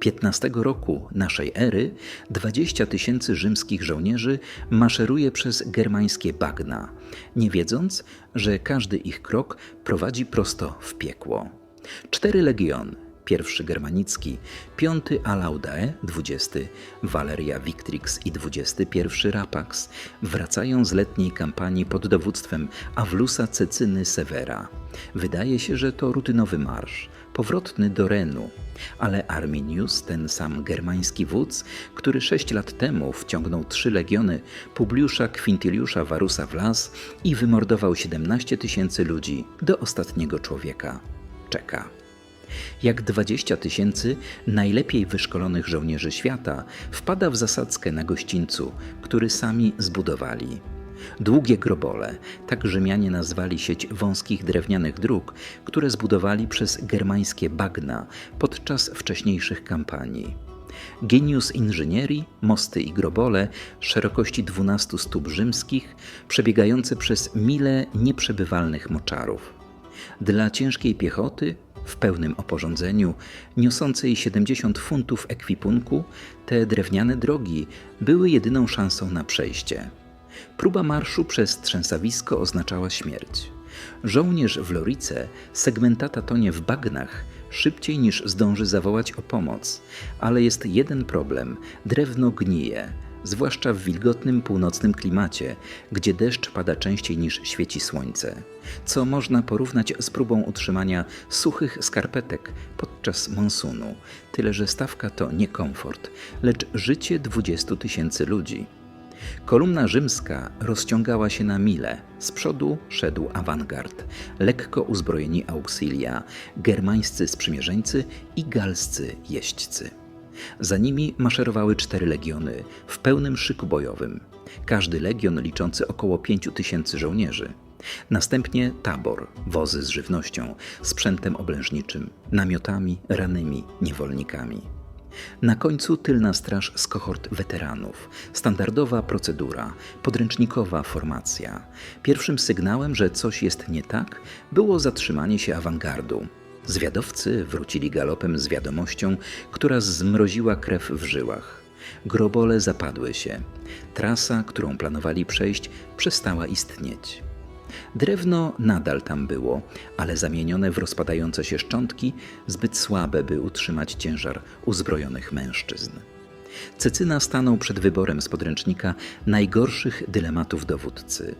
15 roku naszej ery 20 tysięcy rzymskich żołnierzy maszeruje przez germańskie bagna, nie wiedząc, że każdy ich krok prowadzi prosto w piekło. Cztery legiony, pierwszy germanicki, piąty Alaudae, dwudziesty Valeria Victrix i dwudziesty pierwszy Rapax wracają z letniej kampanii pod dowództwem Awlusa Cecyny Severa. Wydaje się, że to rutynowy marsz, powrotny do Renu, ale Arminius, ten sam germański wódz, który sześć lat temu wciągnął trzy legiony Publiusza Quintiliusza Varusa w las i wymordował 17 tysięcy ludzi do ostatniego człowieka, czeka. Jak 20 tysięcy najlepiej wyszkolonych żołnierzy świata wpada w zasadzkę na gościńcu, który sami zbudowali. Długie grobole, tak Rzymianie nazwali sieć wąskich drewnianych dróg, które zbudowali przez germańskie bagna podczas wcześniejszych kampanii. Genius inżynierii, mosty i grobole, szerokości 12 stóp rzymskich, przebiegające przez mile nieprzebywalnych moczarów. Dla ciężkiej piechoty w pełnym oporządzeniu, niosącej 70 funtów ekwipunku, te drewniane drogi były jedyną szansą na przejście. Próba marszu przez trzęsawisko oznaczała śmierć. Żołnierz w lorice, segmentata tonie w bagnach, szybciej niż zdąży zawołać o pomoc, ale jest jeden problem: drewno gnije, zwłaszcza w wilgotnym północnym klimacie, gdzie deszcz pada częściej niż świeci słońce, co można porównać z próbą utrzymania suchych skarpetek podczas monsunu, tyle że stawka to nie komfort, lecz życie 20 tysięcy ludzi. Kolumna rzymska rozciągała się na mile. Z przodu szedł awangard, lekko uzbrojeni auxilia, germańscy sprzymierzeńcy i galscy jeźdźcy. Za nimi maszerowały cztery legiony w pełnym szyku bojowym. Każdy legion liczący około pięciu tysięcy żołnierzy. Następnie tabor, wozy z żywnością, sprzętem oblężniczym, namiotami, ranymi, niewolnikami. Na końcu tylna straż z kohort weteranów. Standardowa procedura, podręcznikowa formacja. Pierwszym sygnałem, że coś jest nie tak, było zatrzymanie się awangardu. Zwiadowcy wrócili galopem z wiadomością, która zmroziła krew w żyłach. Grobole zapadły się. Trasa, którą planowali przejść, przestała istnieć. Drewno nadal tam było, ale zamienione w rozpadające się szczątki, zbyt słabe, by utrzymać ciężar uzbrojonych mężczyzn. Cecyna stanął przed wyborem z podręcznika najgorszych dylematów dowódcy.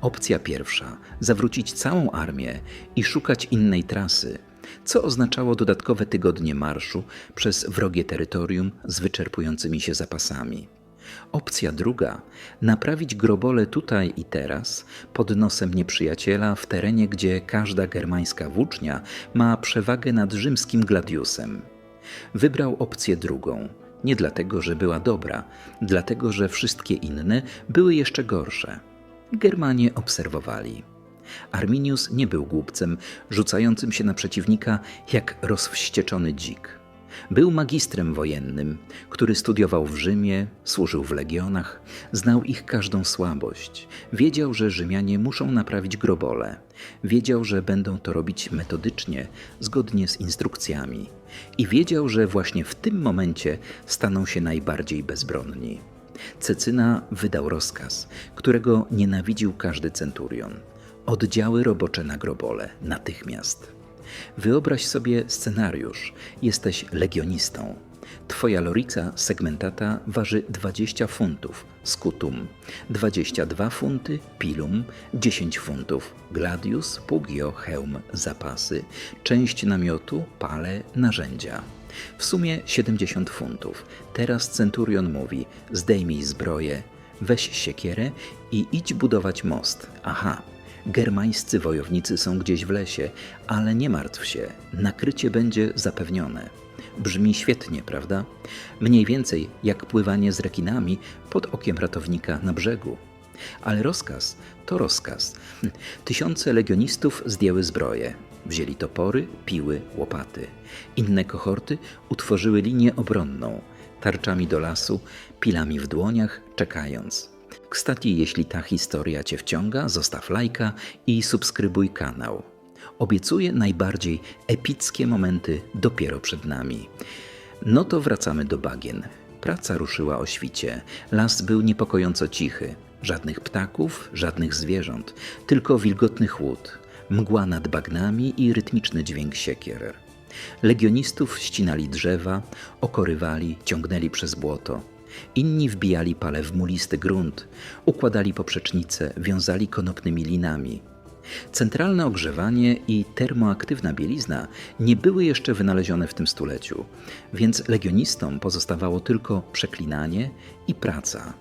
Opcja pierwsza zawrócić całą armię i szukać innej trasy, co oznaczało dodatkowe tygodnie marszu przez wrogie terytorium z wyczerpującymi się zapasami. Opcja druga naprawić grobole tutaj i teraz, pod nosem nieprzyjaciela, w terenie, gdzie każda germańska włócznia ma przewagę nad rzymskim gladiusem. Wybrał opcję drugą, nie dlatego, że była dobra, dlatego, że wszystkie inne były jeszcze gorsze. Germanie obserwowali. Arminius nie był głupcem rzucającym się na przeciwnika jak rozwścieczony dzik. Był magistrem wojennym, który studiował w Rzymie, służył w legionach, znał ich każdą słabość. Wiedział, że Rzymianie muszą naprawić grobole. Wiedział, że będą to robić metodycznie, zgodnie z instrukcjami. I wiedział, że właśnie w tym momencie staną się najbardziej bezbronni. Cecyna wydał rozkaz, którego nienawidził każdy centurion. Oddziały robocze na grobole, natychmiast. Wyobraź sobie scenariusz. Jesteś legionistą. Twoja lorica segmentata waży 20 funtów, scutum, 22 funty, pilum, 10 funtów, gladius, pugio, hełm, zapasy, część namiotu, pale, narzędzia. W sumie 70 funtów. Teraz centurion mówi: zdejmij zbroję, weź siekierę i idź budować most. Aha, Germańscy wojownicy są gdzieś w lesie, ale nie martw się, nakrycie będzie zapewnione. Brzmi świetnie, prawda? Mniej więcej jak pływanie z rekinami pod okiem ratownika na brzegu. Ale rozkaz to rozkaz. Tysiące legionistów zdjęły zbroje. Wzięli topory, piły, łopaty. Inne kohorty utworzyły linię obronną, tarczami do lasu, pilami w dłoniach, czekając. Kstati, jeśli ta historia Cię wciąga, zostaw lajka i subskrybuj kanał. Obiecuję najbardziej epickie momenty dopiero przed nami. No to wracamy do bagien. Praca ruszyła o świcie. Las był niepokojąco cichy. Żadnych ptaków, żadnych zwierząt, tylko wilgotny chłód, mgła nad bagnami i rytmiczny dźwięk siekier. Legionistów ścinali drzewa, okorywali, ciągnęli przez błoto. Inni wbijali pale w mulisty grunt, układali poprzecznice, wiązali konopnymi linami. Centralne ogrzewanie i termoaktywna bielizna nie były jeszcze wynalezione w tym stuleciu, więc legionistom pozostawało tylko przeklinanie i praca.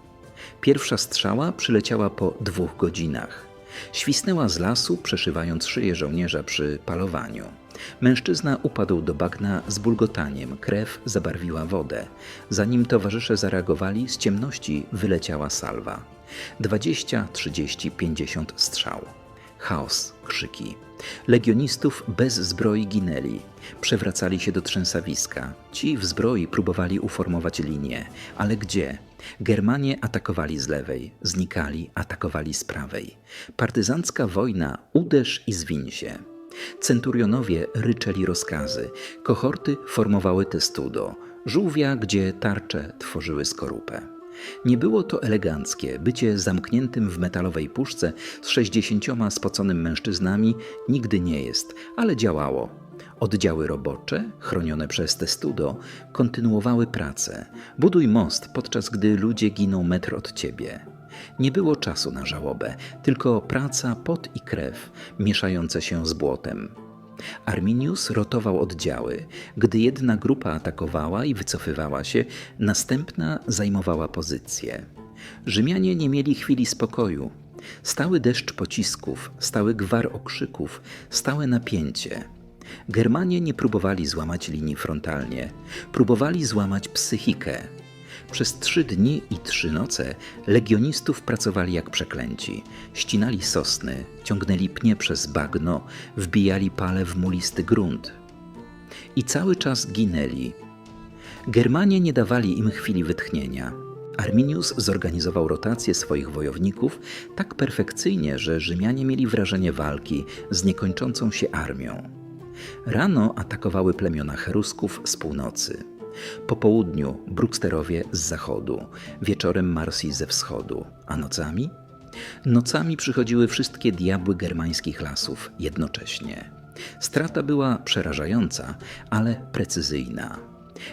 Pierwsza strzała przyleciała po dwóch godzinach. Świsnęła z lasu, przeszywając szyję żołnierza przy palowaniu. Mężczyzna upadł do bagna z bulgotaniem, krew zabarwiła wodę. Zanim towarzysze zareagowali, z ciemności wyleciała salwa. 20, 30, 50 strzał. Chaos, krzyki. Legionistów bez zbroi ginęli. Przewracali się do trzęsawiska. Ci w zbroi próbowali uformować linię. Ale gdzie? Germanie atakowali z lewej, znikali, atakowali z prawej. Partyzancka wojna uderz i zwiń się. Centurionowie ryczeli rozkazy, kohorty formowały testudo, żółwia, gdzie tarcze tworzyły skorupę. Nie było to eleganckie, bycie zamkniętym w metalowej puszce z sześćdziesięcioma spoconym mężczyznami nigdy nie jest, ale działało. Oddziały robocze, chronione przez testudo, kontynuowały pracę. Buduj most, podczas gdy ludzie giną metr od ciebie. Nie było czasu na żałobę, tylko praca, pot i krew, mieszające się z błotem. Arminius rotował oddziały. Gdy jedna grupa atakowała i wycofywała się, następna zajmowała pozycję. Rzymianie nie mieli chwili spokoju. Stały deszcz pocisków, stały gwar okrzyków, stałe napięcie. Germanie nie próbowali złamać linii frontalnie, próbowali złamać psychikę. Przez trzy dni i trzy noce legionistów pracowali jak przeklęci. Ścinali sosny, ciągnęli pnie przez bagno, wbijali pale w mulisty grunt. I cały czas ginęli. Germanie nie dawali im chwili wytchnienia. Arminius zorganizował rotację swoich wojowników tak perfekcyjnie, że Rzymianie mieli wrażenie walki z niekończącą się armią. Rano atakowały plemiona Cherusków z północy. Po południu Bruksterowie z zachodu, wieczorem Marsi ze wschodu, a nocami? Nocami przychodziły wszystkie diabły germańskich lasów jednocześnie. Strata była przerażająca, ale precyzyjna.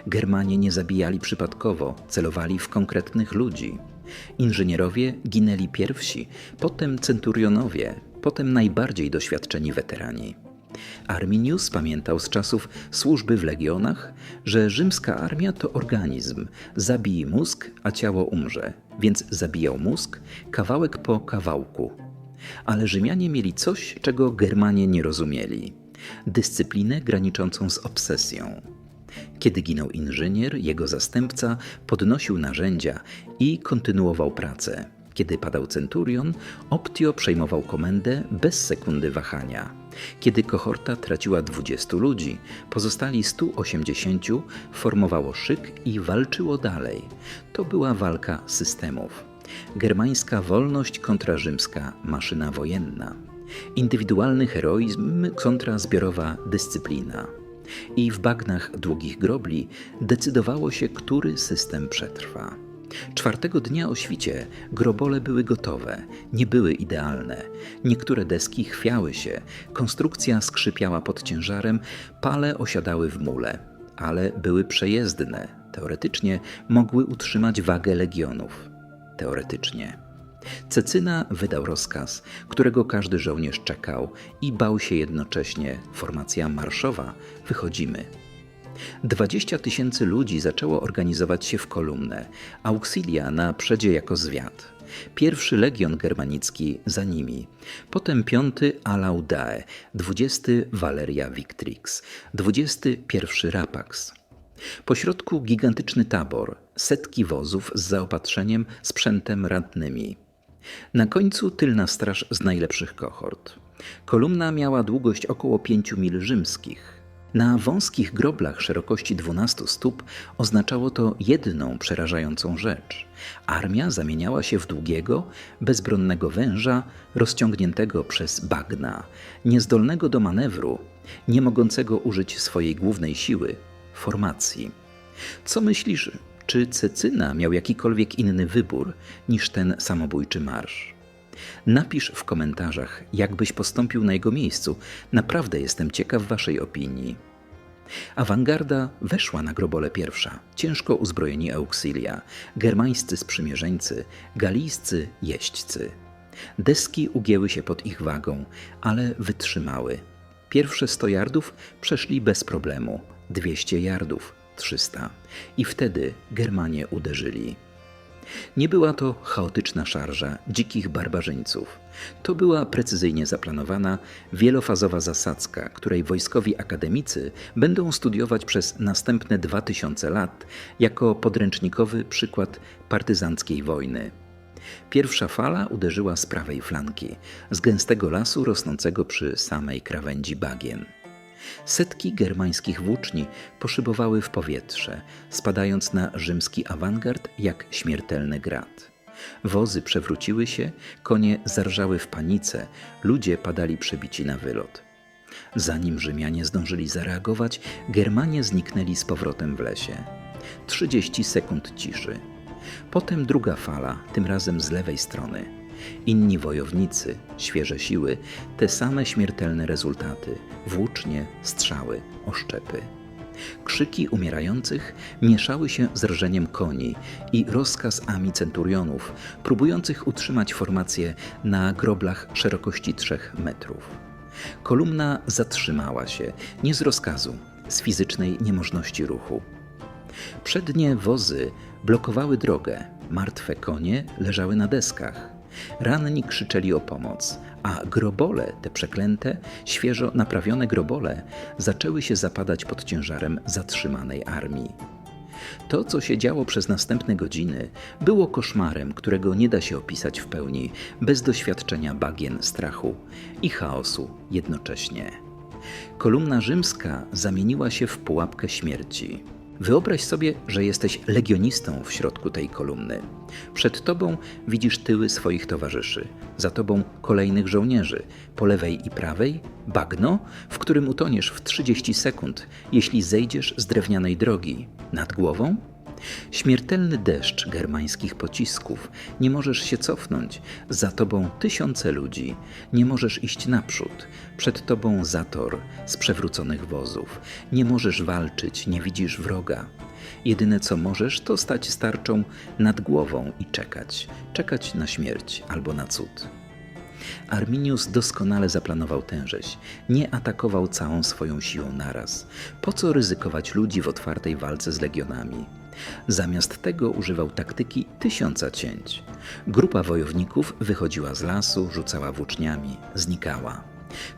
Germanie nie zabijali przypadkowo, celowali w konkretnych ludzi. Inżynierowie ginęli pierwsi, potem centurionowie, potem najbardziej doświadczeni weterani. Arminius pamiętał z czasów służby w legionach, że rzymska armia to organizm. Zabij mózg, a ciało umrze, więc zabijał mózg kawałek po kawałku. Ale Rzymianie mieli coś, czego Germanie nie rozumieli dyscyplinę graniczącą z obsesją. Kiedy ginął inżynier, jego zastępca podnosił narzędzia i kontynuował pracę. Kiedy padał centurion, Optio przejmował komendę bez sekundy wahania. Kiedy kohorta traciła 20 ludzi, pozostali 180 formowało szyk i walczyło dalej. To była walka systemów. Germańska wolność kontra rzymska maszyna wojenna. Indywidualny heroizm kontra zbiorowa dyscyplina. I w bagnach długich grobli decydowało się, który system przetrwa. Czwartego dnia o świcie grobole były gotowe, nie były idealne. Niektóre deski chwiały się, konstrukcja skrzypiała pod ciężarem, pale osiadały w mule, ale były przejezdne. Teoretycznie mogły utrzymać wagę legionów. Teoretycznie. Cecyna wydał rozkaz, którego każdy żołnierz czekał i bał się jednocześnie. Formacja marszowa, wychodzimy. 20 tysięcy ludzi zaczęło organizować się w kolumnę, auxilia na przedzie jako zwiat. Pierwszy legion germanicki za nimi, potem piąty Alaudae, dwudziesty Valeria Victrix, dwudziesty pierwszy Rapax. Pośrodku gigantyczny tabor, setki wozów z zaopatrzeniem, sprzętem radnymi. Na końcu tylna straż z najlepszych kohort. Kolumna miała długość około 5 mil rzymskich. Na wąskich groblach szerokości 12 stóp oznaczało to jedną przerażającą rzecz. Armia zamieniała się w długiego, bezbronnego węża, rozciągniętego przez bagna, niezdolnego do manewru, nie mogącego użyć swojej głównej siły formacji. Co myślisz, czy Cecyna miał jakikolwiek inny wybór niż ten samobójczy marsz? Napisz w komentarzach, jak byś postąpił na jego miejscu. Naprawdę jestem ciekaw Waszej opinii. Awangarda weszła na grobole pierwsza, ciężko uzbrojeni auxilia, germańscy sprzymierzeńcy, galijscy jeźdźcy. Deski ugięły się pod ich wagą, ale wytrzymały. Pierwsze 100 yardów przeszli bez problemu, 200 yardów 300 i wtedy Germanie uderzyli. Nie była to chaotyczna szarża dzikich barbarzyńców. To była precyzyjnie zaplanowana, wielofazowa zasadzka, której wojskowi akademicy będą studiować przez następne 2000 lat jako podręcznikowy przykład partyzanckiej wojny. Pierwsza fala uderzyła z prawej flanki, z gęstego lasu rosnącego przy samej krawędzi bagien. Setki germańskich włóczni poszybowały w powietrze, spadając na rzymski awangard jak śmiertelny grat. Wozy przewróciły się, konie zarżały w panice, ludzie padali przebici na wylot. Zanim Rzymianie zdążyli zareagować, Germanie zniknęli z powrotem w lesie. 30 sekund ciszy. Potem druga fala, tym razem z lewej strony. Inni wojownicy, świeże siły, te same śmiertelne rezultaty włócznie, strzały, oszczepy. Krzyki umierających mieszały się z rżeniem koni i rozkazami centurionów, próbujących utrzymać formację na groblach szerokości trzech metrów. Kolumna zatrzymała się, nie z rozkazu, z fizycznej niemożności ruchu. Przednie wozy blokowały drogę, martwe konie leżały na deskach. Ranni krzyczeli o pomoc, a grobole, te przeklęte, świeżo naprawione grobole, zaczęły się zapadać pod ciężarem zatrzymanej armii. To, co się działo przez następne godziny, było koszmarem, którego nie da się opisać w pełni bez doświadczenia bagien strachu i chaosu jednocześnie. Kolumna rzymska zamieniła się w pułapkę śmierci. Wyobraź sobie, że jesteś legionistą w środku tej kolumny. Przed tobą widzisz tyły swoich towarzyszy, za tobą kolejnych żołnierzy, po lewej i prawej bagno, w którym utoniesz w 30 sekund, jeśli zejdziesz z drewnianej drogi. Nad głową Śmiertelny deszcz germańskich pocisków. Nie możesz się cofnąć. Za tobą tysiące ludzi. Nie możesz iść naprzód. Przed tobą zator z przewróconych wozów. Nie możesz walczyć, nie widzisz wroga. Jedyne co możesz, to stać starczą nad głową i czekać. Czekać na śmierć albo na cud. Arminius doskonale zaplanował tę rzeź. Nie atakował całą swoją siłą naraz. Po co ryzykować ludzi w otwartej walce z legionami? Zamiast tego używał taktyki tysiąca cięć. Grupa wojowników wychodziła z lasu, rzucała włóczniami, znikała.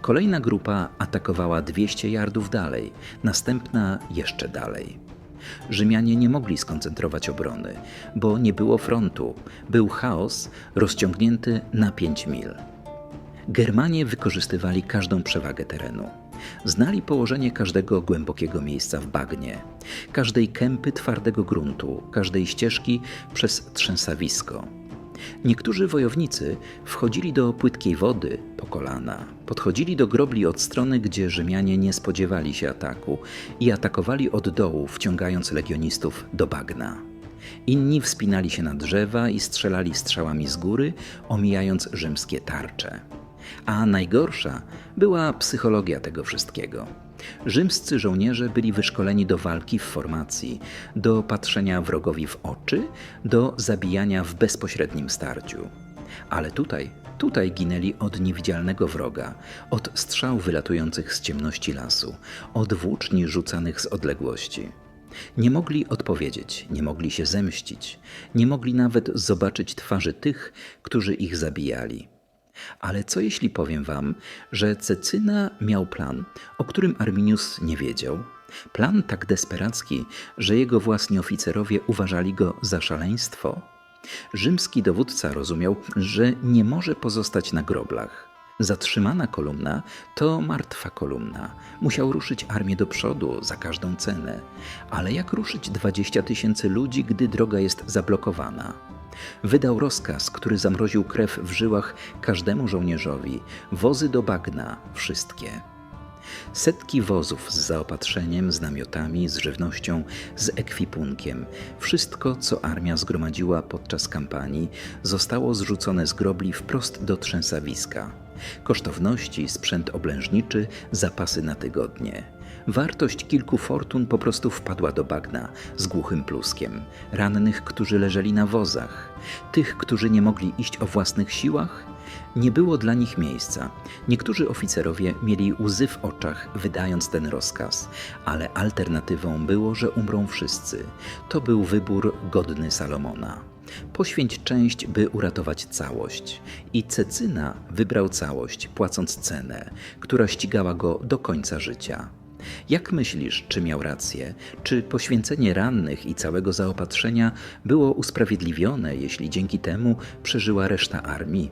Kolejna grupa atakowała 200 yardów dalej, następna jeszcze dalej. Rzymianie nie mogli skoncentrować obrony, bo nie było frontu, był chaos rozciągnięty na 5 mil. Germanie wykorzystywali każdą przewagę terenu. Znali położenie każdego głębokiego miejsca w bagnie, każdej kępy twardego gruntu, każdej ścieżki przez trzęsawisko. Niektórzy wojownicy wchodzili do płytkiej wody po kolana, podchodzili do grobli od strony, gdzie Rzymianie nie spodziewali się ataku i atakowali od dołu, wciągając legionistów do bagna. Inni wspinali się na drzewa i strzelali strzałami z góry, omijając rzymskie tarcze. A najgorsza była psychologia tego wszystkiego. Rzymscy żołnierze byli wyszkoleni do walki w formacji, do patrzenia wrogowi w oczy, do zabijania w bezpośrednim starciu. Ale tutaj, tutaj ginęli od niewidzialnego wroga, od strzał wylatujących z ciemności lasu, od włóczni rzucanych z odległości. Nie mogli odpowiedzieć, nie mogli się zemścić, nie mogli nawet zobaczyć twarzy tych, którzy ich zabijali. Ale co jeśli powiem wam, że Cecyna miał plan, o którym Arminius nie wiedział? Plan tak desperacki, że jego własni oficerowie uważali go za szaleństwo? Rzymski dowódca rozumiał, że nie może pozostać na groblach. Zatrzymana kolumna to martwa kolumna. Musiał ruszyć armię do przodu za każdą cenę. Ale jak ruszyć 20 tysięcy ludzi, gdy droga jest zablokowana? Wydał rozkaz, który zamroził krew w żyłach każdemu żołnierzowi, wozy do bagna, wszystkie. Setki wozów z zaopatrzeniem, z namiotami, z żywnością, z ekwipunkiem. Wszystko, co armia zgromadziła podczas kampanii, zostało zrzucone z grobli wprost do trzęsawiska. Kosztowności, sprzęt oblężniczy, zapasy na tygodnie. Wartość kilku fortun po prostu wpadła do bagna z głuchym pluskiem. Rannych, którzy leżeli na wozach, tych, którzy nie mogli iść o własnych siłach, nie było dla nich miejsca. Niektórzy oficerowie mieli łzy w oczach, wydając ten rozkaz, ale alternatywą było, że umrą wszyscy. To był wybór godny Salomona. Poświęć część, by uratować całość. I Cecyna wybrał całość, płacąc cenę, która ścigała go do końca życia. Jak myślisz, czy miał rację? Czy poświęcenie rannych i całego zaopatrzenia było usprawiedliwione, jeśli dzięki temu przeżyła reszta armii?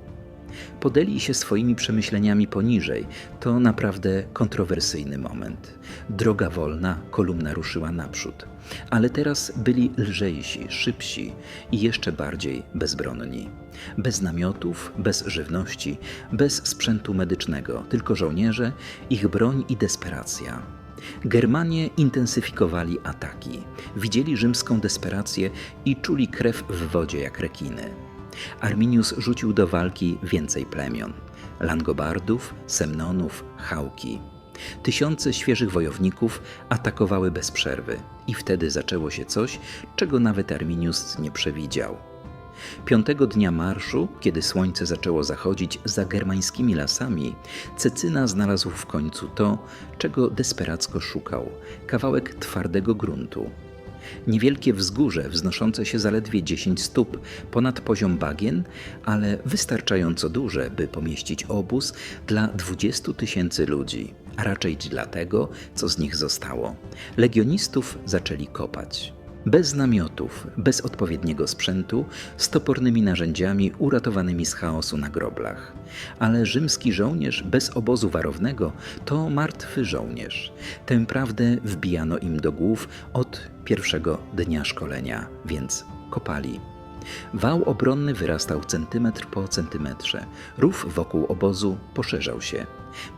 Podeli się swoimi przemyśleniami poniżej. To naprawdę kontrowersyjny moment. Droga wolna, kolumna ruszyła naprzód. Ale teraz byli lżejsi, szybsi i jeszcze bardziej bezbronni. Bez namiotów, bez żywności, bez sprzętu medycznego, tylko żołnierze, ich broń i desperacja. Germanie intensyfikowali ataki, widzieli rzymską desperację i czuli krew w wodzie jak rekiny. Arminius rzucił do walki więcej plemion: Langobardów, Semnonów, Chałki. Tysiące świeżych wojowników atakowały bez przerwy, i wtedy zaczęło się coś, czego nawet Arminius nie przewidział. Piątego dnia marszu, kiedy słońce zaczęło zachodzić za germańskimi lasami, Cecyna znalazł w końcu to, czego desperacko szukał kawałek twardego gruntu. Niewielkie wzgórze wznoszące się zaledwie 10 stóp ponad poziom bagien, ale wystarczająco duże, by pomieścić obóz dla 20 tysięcy ludzi, a raczej dla tego, co z nich zostało. Legionistów zaczęli kopać. Bez namiotów, bez odpowiedniego sprzętu, z topornymi narzędziami uratowanymi z chaosu na groblach. Ale rzymski żołnierz bez obozu warownego to martwy żołnierz. Tę prawdę wbijano im do głów od pierwszego dnia szkolenia, więc kopali. Wał obronny wyrastał centymetr po centymetrze. Rów wokół obozu poszerzał się.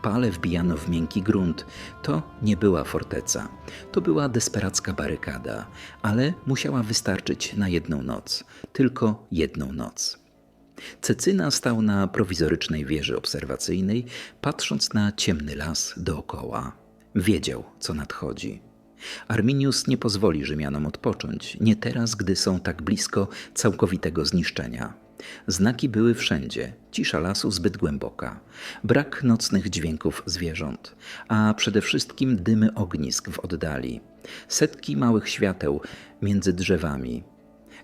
Pale wbijano w miękki grunt. To nie była forteca. To była desperacka barykada, ale musiała wystarczyć na jedną noc. Tylko jedną noc. Cecyna stał na prowizorycznej wieży obserwacyjnej, patrząc na ciemny las dookoła. Wiedział, co nadchodzi. Arminius nie pozwoli Rzymianom odpocząć, nie teraz, gdy są tak blisko całkowitego zniszczenia. Znaki były wszędzie, cisza lasu zbyt głęboka, brak nocnych dźwięków zwierząt, a przede wszystkim dymy ognisk w oddali, setki małych świateł między drzewami.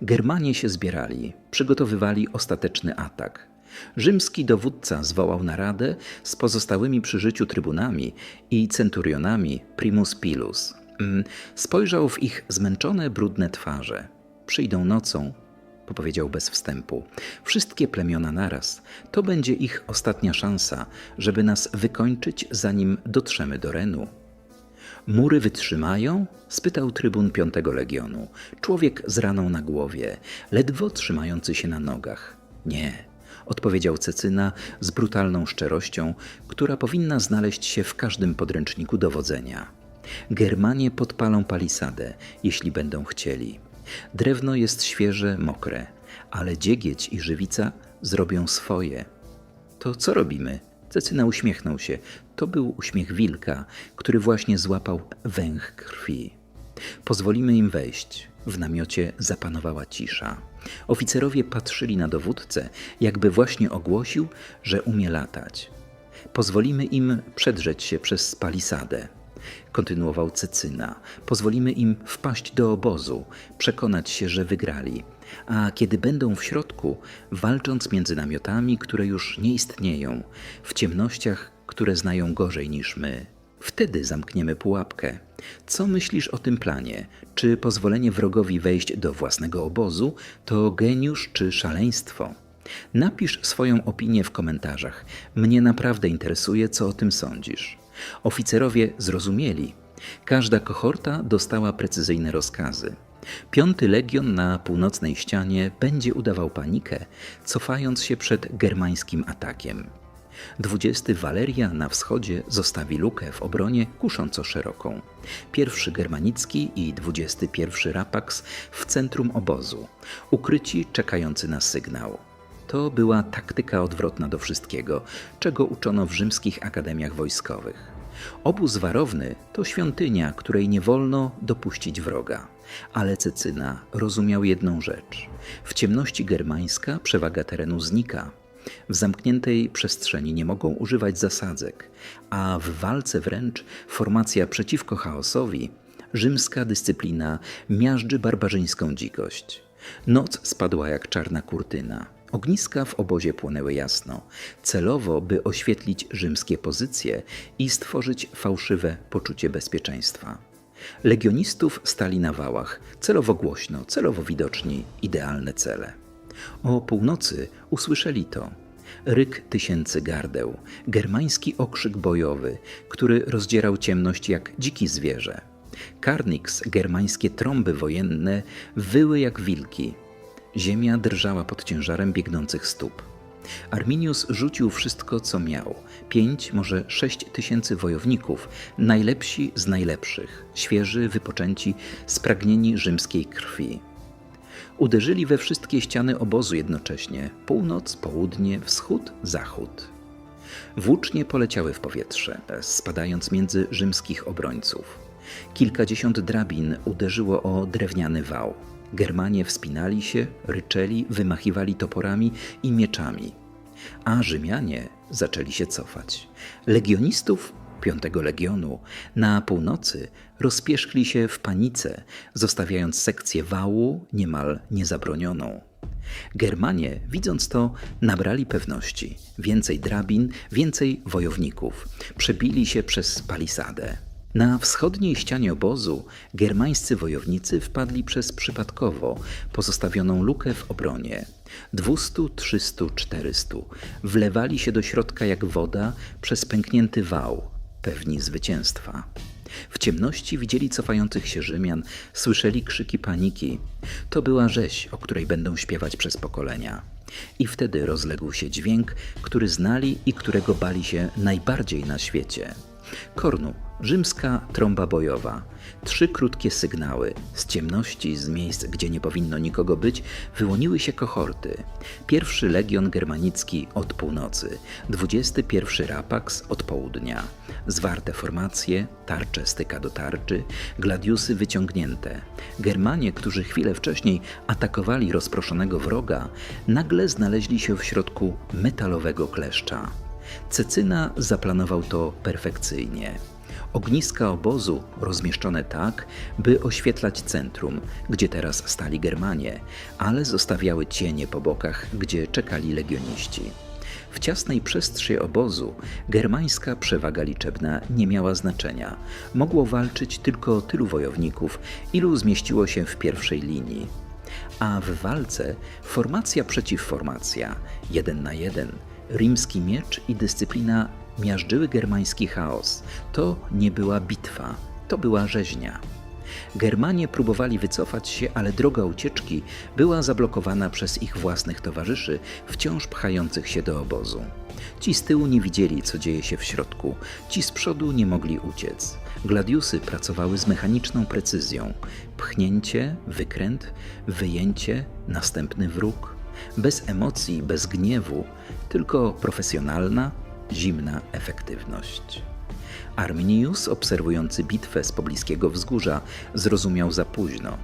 Germanie się zbierali, przygotowywali ostateczny atak. Rzymski dowódca zwołał naradę z pozostałymi przy życiu trybunami i centurionami primus pilus. Mm, spojrzał w ich zmęczone, brudne twarze. Przyjdą nocą, powiedział bez wstępu. Wszystkie plemiona naraz. To będzie ich ostatnia szansa, żeby nas wykończyć, zanim dotrzemy do Renu. Mury wytrzymają? spytał trybun piątego legionu. Człowiek z raną na głowie, ledwo trzymający się na nogach. Nie, odpowiedział Cecyna z brutalną szczerością, która powinna znaleźć się w każdym podręczniku dowodzenia. Germanie podpalą palisadę, jeśli będą chcieli. Drewno jest świeże, mokre, ale dziegieć i żywica zrobią swoje. To co robimy? Cecyna uśmiechnął się. To był uśmiech wilka, który właśnie złapał węch krwi. Pozwolimy im wejść. W namiocie zapanowała cisza. Oficerowie patrzyli na dowódcę, jakby właśnie ogłosił, że umie latać. Pozwolimy im przedrzeć się przez palisadę kontynuował Cecyna. Pozwolimy im wpaść do obozu, przekonać się, że wygrali. A kiedy będą w środku, walcząc między namiotami, które już nie istnieją, w ciemnościach, które znają gorzej niż my, wtedy zamkniemy pułapkę. Co myślisz o tym planie? Czy pozwolenie wrogowi wejść do własnego obozu to geniusz czy szaleństwo? Napisz swoją opinię w komentarzach. Mnie naprawdę interesuje, co o tym sądzisz. Oficerowie zrozumieli. Każda kohorta dostała precyzyjne rozkazy. Piąty legion na północnej ścianie będzie udawał panikę, cofając się przed germańskim atakiem. Dwudziesty Waleria na wschodzie zostawi lukę w obronie kusząco szeroką. Pierwszy Germanicki i dwudziesty pierwszy Rapax w centrum obozu, ukryci czekający na sygnał. To była taktyka odwrotna do wszystkiego, czego uczono w rzymskich akademiach wojskowych. Obóz warowny to świątynia, której nie wolno dopuścić wroga. Ale Cecyna rozumiał jedną rzecz. W ciemności germańska przewaga terenu znika. W zamkniętej przestrzeni nie mogą używać zasadzek, a w walce wręcz formacja przeciwko chaosowi, rzymska dyscyplina miażdży barbarzyńską dzikość. Noc spadła jak czarna kurtyna. Ogniska w obozie płonęły jasno, celowo, by oświetlić rzymskie pozycje i stworzyć fałszywe poczucie bezpieczeństwa. Legionistów stali na wałach, celowo głośno, celowo widoczni, idealne cele. O północy usłyszeli to. Ryk tysięcy gardeł, germański okrzyk bojowy, który rozdzierał ciemność jak dziki zwierzę. Karnix, germańskie trąby wojenne wyły jak wilki. Ziemia drżała pod ciężarem biegnących stóp. Arminius rzucił wszystko, co miał. Pięć, może sześć tysięcy wojowników, najlepsi z najlepszych, świeży, wypoczęci, spragnieni rzymskiej krwi. Uderzyli we wszystkie ściany obozu jednocześnie północ, południe, wschód, zachód. Włócznie poleciały w powietrze, spadając między rzymskich obrońców. Kilkadziesiąt drabin uderzyło o drewniany wał. Germanie wspinali się, ryczeli, wymachiwali toporami i mieczami. A Rzymianie zaczęli się cofać. Legionistów piątego legionu na północy rozpierzchli się w panice, zostawiając sekcję wału niemal niezabronioną. Germanie, widząc to, nabrali pewności. Więcej drabin, więcej wojowników. Przebili się przez palisadę. Na wschodniej ścianie obozu germańscy wojownicy wpadli przez przypadkowo pozostawioną lukę w obronie. Dwustu, trzystu, czterystu wlewali się do środka jak woda przez pęknięty wał, pewni zwycięstwa. W ciemności widzieli cofających się Rzymian, słyszeli krzyki paniki. To była rzeź, o której będą śpiewać przez pokolenia. I wtedy rozległ się dźwięk, który znali i którego bali się najbardziej na świecie. Kornu, rzymska trąba bojowa. Trzy krótkie sygnały. Z ciemności, z miejsc, gdzie nie powinno nikogo być, wyłoniły się kohorty. Pierwszy legion germanicki od północy, dwudziesty pierwszy rapax od południa. Zwarte formacje, tarcze styka do tarczy, gladiusy wyciągnięte. Germanie, którzy chwilę wcześniej atakowali rozproszonego wroga, nagle znaleźli się w środku metalowego kleszcza. Cecyna zaplanował to perfekcyjnie. Ogniska obozu rozmieszczone tak, by oświetlać centrum, gdzie teraz stali Germanie, ale zostawiały cienie po bokach, gdzie czekali legioniści. W ciasnej przestrzeni obozu germańska przewaga liczebna nie miała znaczenia. Mogło walczyć tylko tylu wojowników, ilu zmieściło się w pierwszej linii. A w walce formacja przeciw formacja, jeden na jeden – Rimski miecz i dyscyplina miażdżyły germański chaos. To nie była bitwa, to była rzeźnia. Germanie próbowali wycofać się, ale droga ucieczki była zablokowana przez ich własnych towarzyszy, wciąż pchających się do obozu. Ci z tyłu nie widzieli, co dzieje się w środku, ci z przodu nie mogli uciec. Gladiusy pracowały z mechaniczną precyzją: pchnięcie, wykręt, wyjęcie, następny wróg bez emocji, bez gniewu, tylko profesjonalna, zimna efektywność. Arminius, obserwujący bitwę z pobliskiego wzgórza, zrozumiał za późno.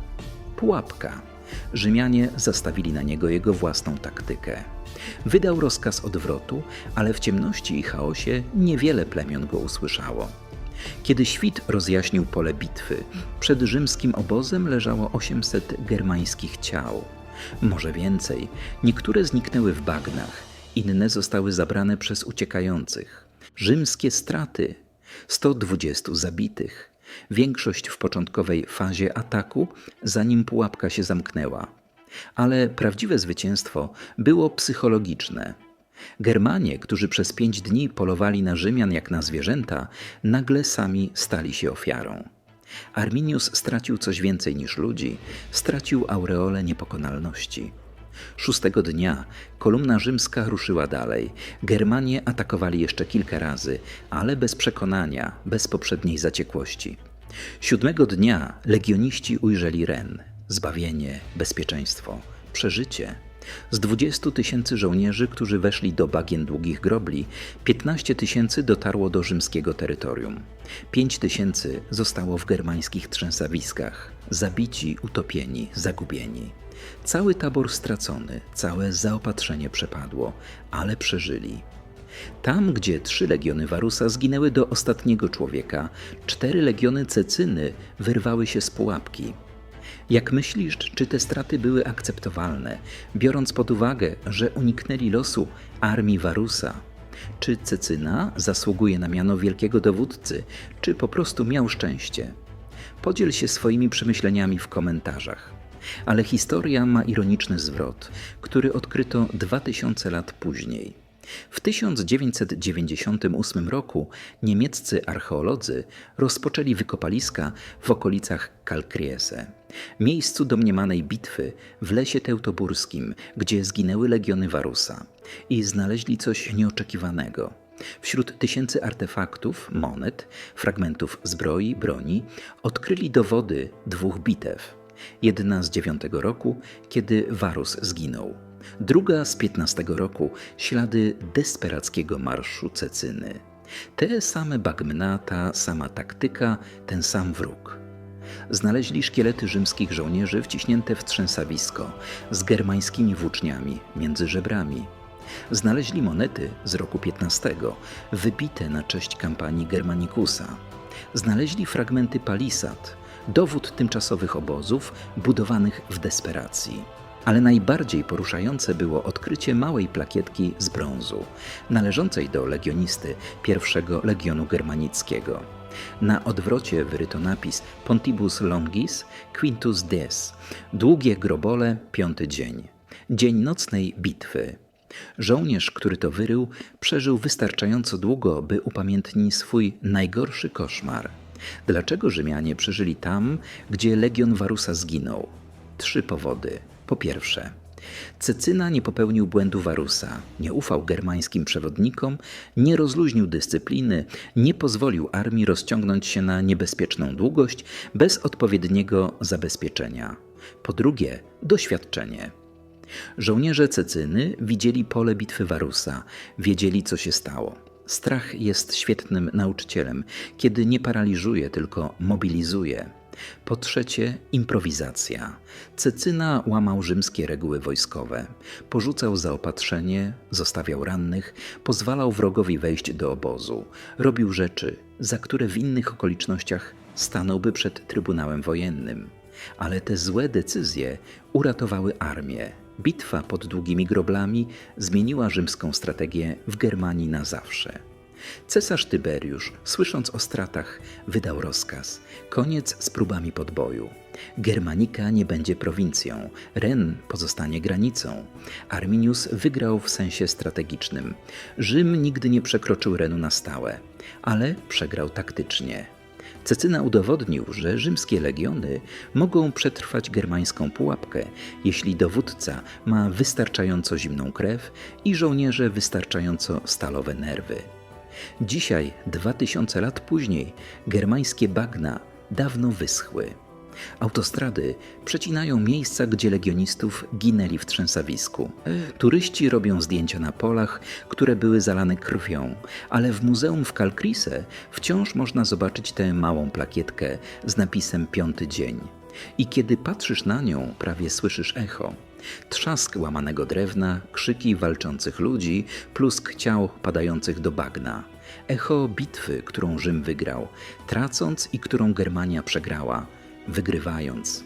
Pułapka. Rzymianie zastawili na niego jego własną taktykę. Wydał rozkaz odwrotu, ale w ciemności i chaosie niewiele plemion go usłyszało. Kiedy świt rozjaśnił pole bitwy, przed rzymskim obozem leżało 800 germańskich ciał. Może więcej, niektóre zniknęły w bagnach, inne zostały zabrane przez uciekających. Rzymskie straty 120 zabitych. Większość w początkowej fazie ataku, zanim pułapka się zamknęła. Ale prawdziwe zwycięstwo było psychologiczne. Germanie, którzy przez pięć dni polowali na Rzymian jak na zwierzęta, nagle sami stali się ofiarą. Arminius stracił coś więcej niż ludzi, stracił aureolę niepokonalności. Szóstego dnia kolumna rzymska ruszyła dalej. Germanie atakowali jeszcze kilka razy, ale bez przekonania, bez poprzedniej zaciekłości. Siódmego dnia legioniści ujrzeli Ren. Zbawienie, bezpieczeństwo, przeżycie. Z 20 tysięcy żołnierzy, którzy weszli do bagien długich grobli, 15 tysięcy dotarło do rzymskiego terytorium. 5 tysięcy zostało w germańskich trzęsawiskach, zabici, utopieni, zagubieni. Cały tabor stracony, całe zaopatrzenie przepadło, ale przeżyli. Tam, gdzie trzy legiony Warusa zginęły do ostatniego człowieka, cztery legiony Cecyny wyrwały się z pułapki. Jak myślisz, czy te straty były akceptowalne, biorąc pod uwagę, że uniknęli losu armii Warusa? Czy Cecyna zasługuje na miano wielkiego dowódcy, czy po prostu miał szczęście? Podziel się swoimi przemyśleniami w komentarzach. Ale historia ma ironiczny zwrot, który odkryto 2000 lat później. W 1998 roku niemieccy archeolodzy rozpoczęli wykopaliska w okolicach Kalkriese, miejscu domniemanej bitwy w lesie teutoburskim, gdzie zginęły legiony Warusa i znaleźli coś nieoczekiwanego. Wśród tysięcy artefaktów, monet, fragmentów zbroi, broni odkryli dowody dwóch bitew. Jedna z dziewiątego roku, kiedy Warus zginął druga z 15 roku ślady desperackiego marszu Cecyny. Te same bagmna, ta sama taktyka, ten sam wróg. Znaleźli szkielety rzymskich żołnierzy wciśnięte w trzęsawisko z germańskimi włóczniami między żebrami. Znaleźli monety z roku XV, wybite na cześć kampanii Germanikusa. Znaleźli fragmenty palisad, dowód tymczasowych obozów budowanych w desperacji ale najbardziej poruszające było odkrycie małej plakietki z brązu, należącej do legionisty pierwszego legionu germanickiego. Na odwrocie wyryto napis Pontibus Longis Quintus Des, długie grobole, piąty dzień, dzień nocnej bitwy. Żołnierz, który to wyrył, przeżył wystarczająco długo, by upamiętnić swój najgorszy koszmar. Dlaczego Rzymianie przeżyli tam, gdzie legion Warusa zginął? Trzy powody. Po pierwsze, Cecyna nie popełnił błędu Warusa, nie ufał germańskim przewodnikom, nie rozluźnił dyscypliny, nie pozwolił armii rozciągnąć się na niebezpieczną długość bez odpowiedniego zabezpieczenia. Po drugie, doświadczenie. Żołnierze Cecyny widzieli pole bitwy Warusa, wiedzieli co się stało. Strach jest świetnym nauczycielem, kiedy nie paraliżuje, tylko mobilizuje. Po trzecie, improwizacja. Cecyna łamał rzymskie reguły wojskowe, porzucał zaopatrzenie, zostawiał rannych, pozwalał wrogowi wejść do obozu, robił rzeczy, za które w innych okolicznościach stanąłby przed Trybunałem Wojennym. Ale te złe decyzje uratowały armię. Bitwa pod długimi groblami zmieniła rzymską strategię w Germanii na zawsze. Cesarz Tyberiusz, słysząc o stratach, wydał rozkaz: koniec z próbami podboju. Germanika nie będzie prowincją, Ren pozostanie granicą. Arminius wygrał w sensie strategicznym. Rzym nigdy nie przekroczył Renu na stałe, ale przegrał taktycznie. Cecyna udowodnił, że rzymskie legiony mogą przetrwać germańską pułapkę, jeśli dowódca ma wystarczająco zimną krew i żołnierze wystarczająco stalowe nerwy. Dzisiaj, dwa tysiące lat później, germańskie bagna dawno wyschły. Autostrady przecinają miejsca, gdzie legionistów ginęli w trzęsawisku. Turyści robią zdjęcia na polach, które były zalane krwią, ale w muzeum w Kalkrise wciąż można zobaczyć tę małą plakietkę z napisem Piąty dzień. I kiedy patrzysz na nią, prawie słyszysz echo. Trzask łamanego drewna, krzyki walczących ludzi, plusk ciał padających do bagna. Echo bitwy, którą Rzym wygrał, tracąc i którą Germania przegrała, wygrywając.